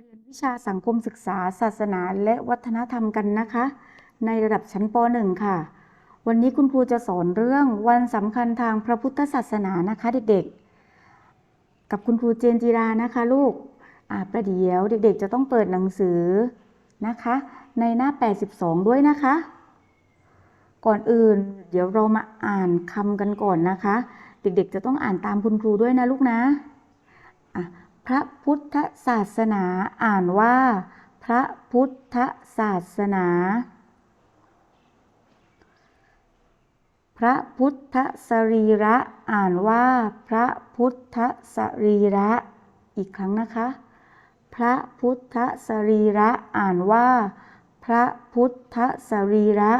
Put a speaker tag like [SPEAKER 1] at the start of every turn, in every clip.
[SPEAKER 1] เรียนวิชาสังคมศึกษา ศาสนา และวัฒนธรรมกันนะคะ ในระดับชั้นป .1 ค่ะ วันนี้คุณครูจะสอนเรื่องวันสำคัญทางพระพุทธศาสนานะคะเด็กๆ กับคุณครูเจนจิรานะคะลูกอ่าประเดี๋ยวเด็กๆ จะต้องเปิดหนังสือนะคะ ในหน้า 82 ด้วยนะคะ ก่อนอื่น เดี๋ยวเรามาอ่านคำกันก่อนนะคะ เด็กๆ จะต้องอ่านตามคุณครูด้วยนะลูกนะอะ พระพุทธศาสนาอ่านว่า พระพุทธศาสนา พระพุทธสรีระอ่านว่า พระพุทธสรีระ อีกครั้งนะคะ พระพุทธสรีระอ่านว่า พระพุทธสรีระ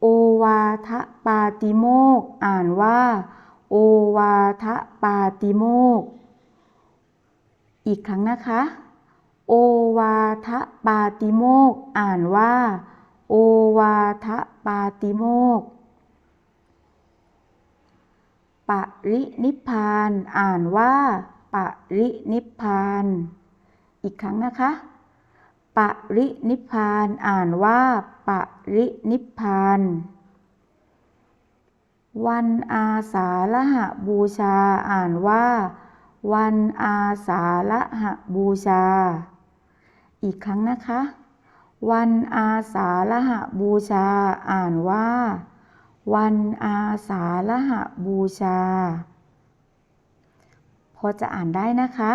[SPEAKER 1] โอวาทปาติโมกอ่านว่า โอวาทปาติโมก อีกครั้งนะคะ โอวาทปาติโมก อ่านว่า โอวาทปาติโมก ปรินิพาน อ่านว่า ปรินิพาน อีกครั้งนะคะ ปรินิพาน อ่านว่า ปรินิพพาน วันอาสาฬหบูชาอ่านว่า วันอาสาฬหบูชา อีกครั้งนะคะ วันอาสาฬหบูชาอ่านว่า วันอาสาฬหบูชา พอจะอ่านได้นะคะ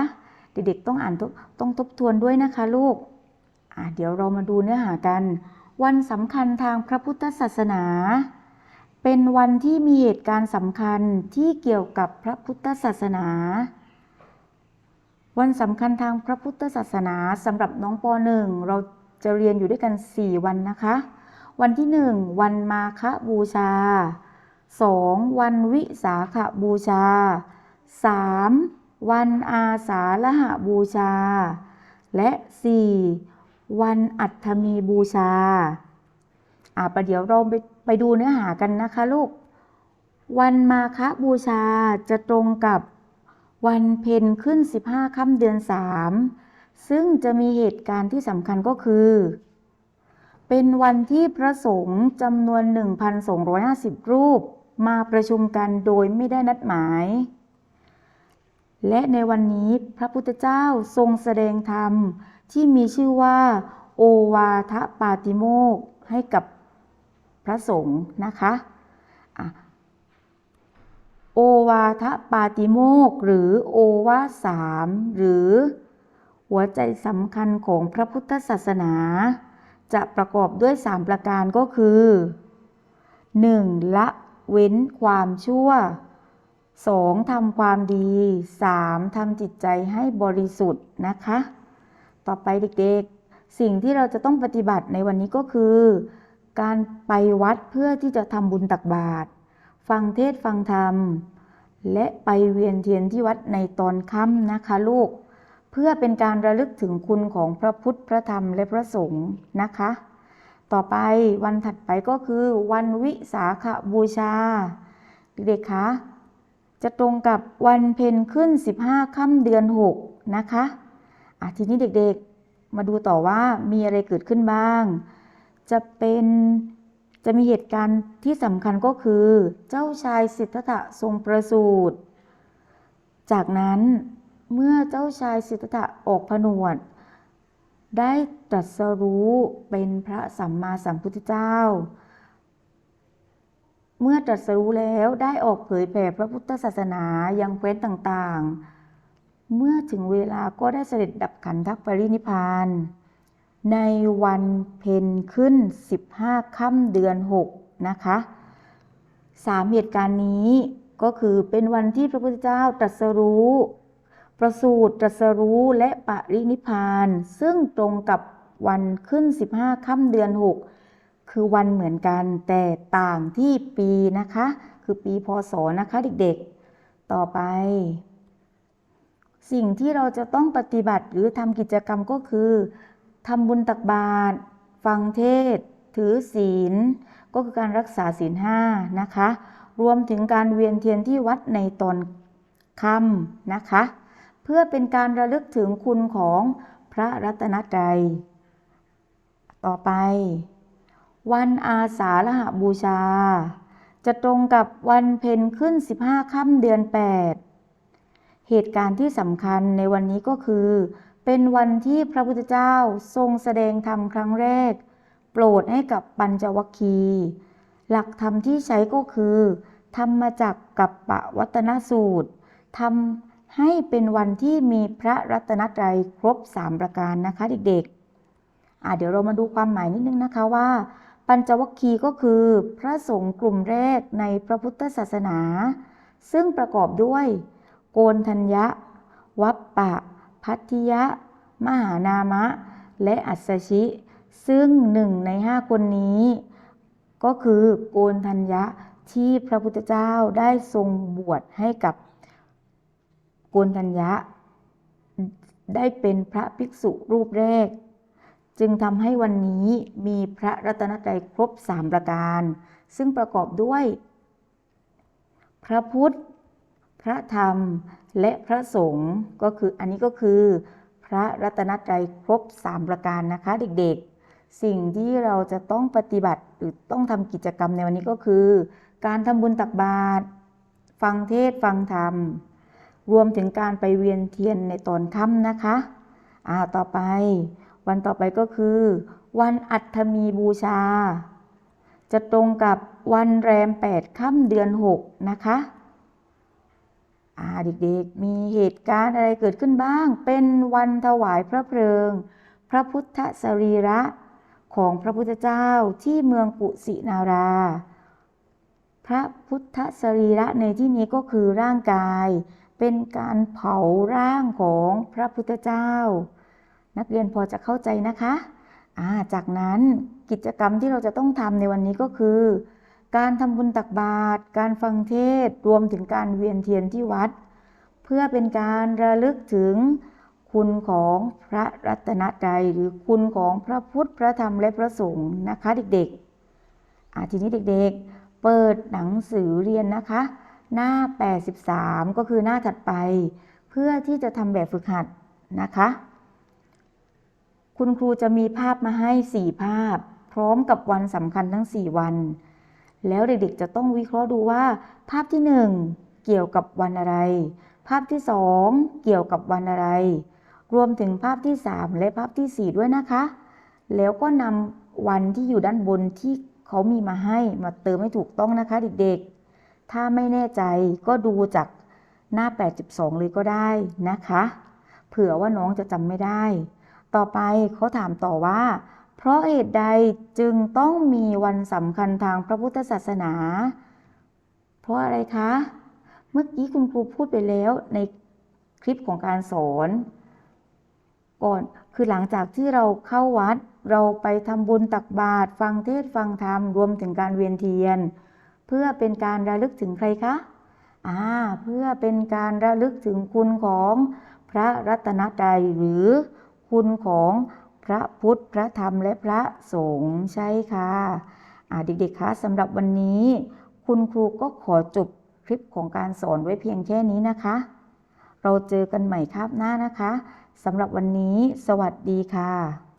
[SPEAKER 1] เด็กๆต้องอ่านต้องทบทวนด้วยนะคะลูกเดี๋ยวเรามาดูเนื้อหากัน วันสำคัญทางพระพุทธศาสนา เป็นวันที่มีเหตุการณ์สำคัญที่เกี่ยวกับพระพุทธศาสนา วันสำคัญทางพระพุทธศาสนาสำหรับน้องป .1 เราจะเรียนอยู่ด้วยกัน 4 วันนะคะ วันที่ 1 วันมาฆบูชา 2. วันวิสาขบูชา 3. วันอาสาฬหบูชา และ 4. วันอัฏฐมีบูชา อ่าประเดี๋ยวเราไป ไปดูเนื้อหากันนะคะลูก วันมาฆบูชาจะตรงกับวันเพ็ญขึ้น 15ค่ำเดือน 3 ซึ่งจะมีเหตุการณ์ที่สำคัญก็คือ เป็นวันที่พระสงฆ์จำนวน 1,250 รูป มาประชุมกันโดยไม่ได้นัดหมาย และในวันนี้พระพุทธเจ้าทรงแสดงธรรมที่มีชื่อว่า โอวาทปาติโมกให้กับ พระสงฆ์นะคะอะโอวาทปาติโมกหรือโอวาสามหรือ หัวใจสำคัญของพระพุทธศาสนา จะประกอบด้วย 3 ประการก็คือ 1. ละเว้นความชั่ว 2. ทำความดี 3. ทำจิตใจให้บริสุทธิ์นะคะ ต่อไปเด็กๆ สิ่งที่เราจะต้องปฏิบัติในวันนี้ก็คือ การไปวัดเพื่อที่จะทำบุญตักบาตรฟังเทศฟังธรรม และไปเวียนเทียนที่วัดในตอนค่ำนะคะลูก เพื่อเป็นการระลึกถึงคุณของพระพุทธพระธรรมและพระสงฆ์นะคะ ต่อไปวันถัดไปก็คือวันวิสาขบูชา เด็กๆคะจะตรงกับวันเพ็ญขึ้น 15ค่ำเดือน 6 นะคะอะทีนี้เด็กๆมาดูต่อว่ามีอะไรเกิดขึ้นบ้าง จะเป็นจะมีเหตุการณ์ที่สำคัญก็คือ เจ้าชายสิทธัตถะทรงประสูติจากนั้นเมื่อเจ้าชายสิทธัตถะออกผนวด ได้ตรัสรู้เป็นพระสัมมาสัมพุทธเจ้า เมื่อตรัสรู้แล้วได้ออกเผยแผ่พระพุทธศาสนายังแคว้นต่างๆ เมื่อถึงเวลาก็ได้เสด็จดับขันธปรินิพาน ในวันเพ็ญขึ้น 15ค่ำเดือน 6 นะคะสามเหตุการณ์นี้ก็คือเป็นวันที่พระพุทธเจ้าตรัสรู้ ประสูติตรัสรู้และปรินิพาน ซึ่งตรงกับวันขึ้น 15ค่ำเดือน 6 คือวันเหมือนกันแต่ต่างที่ปีนะคะ คือปีพศนะคะเด็กๆ ต่อไป สิ่งที่เราจะต้องปฏิบัติหรือทำกิจกรรมก็คือ ทำบุญตักบาตรฟังเทศ ถือศีล ก็คือการรักษาศีลห้านะคะ รวมถึงการเวียนเทียนที่วัดในตอนค่ำนะคะ เพื่อเป็นการระลึกถึงคุณของพระรัตนตรัย ต่อไป วันอาสาฬหบูชา จะตรงกับวันเพ็ญขึ้น 15 ค่ำเดือน 8 เหตุการณ์ที่สำคัญในวันนี้ก็คือ เป็นวันที่พระพุทธเจ้าทรงแสดงธรรมครั้งแรก โปรดให้กับปัญจวัคคี หลักธรรมที่ใช้ก็คือ ธรรมจักกับปะวัตนสูตรทำให้เป็นวันที่มีพระรัตนตรัยครบ 3 ประการนะคะเด็กๆอะเดี๋ยวเรามาดูความหมายนิดนึงนะคะว่า ปัญจวัคคีก็คือพระสงฆ์กลุ่มแรกในพระพุทธศาสนา ซึ่งประกอบด้วย โกนทัญญะ วัปปะ พัทธิยะ มหานามะ และอัสสชิ ซึ่งหนึ่งในห้าคนนี้ ก็คือโกนทัญญะที่พระพุทธเจ้าได้ทรงบวชให้กับโกนทัญญะ ได้เป็นพระภิกษุรูปแรก จึงทำให้วันนี้มีพระรัตนตรัยครบสามประการ ซึ่งประกอบด้วย พระพุทธ พระธรรมและพระสงฆ์ก็คืออันนี้ก็คือ พระรัตนตรัยครบสามประการนะคะเด็กๆ สิ่งที่เราจะต้องปฏิบัติหรือต้องทำกิจกรรมในวันนี้ก็คือ การทำบุญตักบาตรฟังเทศฟังธรรม รวมถึงการไปเวียนเทียนในตอนค่ำนะคะอ่าต่อไป วันต่อไปก็คือ วันอัฐมีบูชา จะตรงกับวันแรม 8 ค่ำเดือน 6 นะคะ อ่าเด็กๆ มีเหตุการณ์อะไรเกิดขึ้นบ้าง เป็นวันถวายพระเพลิง พระพุทธสรีระของพระพุทธเจ้าที่เมืองกุสินารา พระพุทธสรีระในที่นี้ก็คือร่างกาย เป็นการเผาร่างของพระพุทธเจ้า นักเรียนพอจะเข้าใจนะคะาจากนั้นกิจกรรมที่เราจะต้องทำในวันนี้ก็คือ การทำบุญตักบาตรการฟังเทศรวมถึงการเวียนเทียนที่วัด เพื่อเป็นการระลึกถึงคุณของพระรัตนตรัยหรือคุณของพระพุทธพระธรรมและพระสงฆ์นะคะเด็กๆอาทีนี้เด็กๆ เปิดหนังสือเรียนนะคะ หน้า 83 ก็คือหน้าถัดไป เพื่อที่จะทำแบบฝึกหัดนะคะ คุณครูจะมีภาพมาให้ 4 ภาพ พร้อมกับวันสำคัญทั้ง 4 วัน แล้วเด็กๆจะต้องวิเคราะห์ดูว่า ภาพที่ 1 เกี่ยวกับวันอะไร ภาพที่ 2 เกี่ยวกับวันอะไร รวมถึงภาพที่ 3 และภาพที่ 4 ด้วยนะคะ แล้วก็นำวันที่อยู่ด้านบนที่เขามีมาให้มาเติมให้ถูกต้องนะคะเด็กๆ ถ้าไม่แน่ใจก็ดูจากหน้า 82 เลยก็ได้นะคะ เผื่อว่าน้องจะจำไม่ได้ ต่อไปเขาถามต่อว่า เพราะเหตุใดจึงต้องมีวันสำคัญทางพระพุทธศาสนา เพราะอะไรคะ เมื่อกี้คุณครูพูดไปแล้วในคลิปของการสอนก่อนคือหลังจากที่เราเข้าวัด เราไปทำบุญตักบาตรฟังเทศฟังธรรมรวมถึงการเวียนเทียน เพื่อเป็นการระลึกถึงใครคะอ่าเพื่อเป็นการระลึกถึงคุณของพระรัตนตรัยหรือคุณของ พระพุทธ พระธรรมและพระสงฆ์ใช่ค่ะเด็กๆคะสำหรับวันนี้ คุณครูก็ขอจบคลิปของการสอนไว้เพียงแค่นี้นะคะ เราเจอกันใหม่คาบหน้านะคะสำหรับวันนี้ สวัสดีค่ะ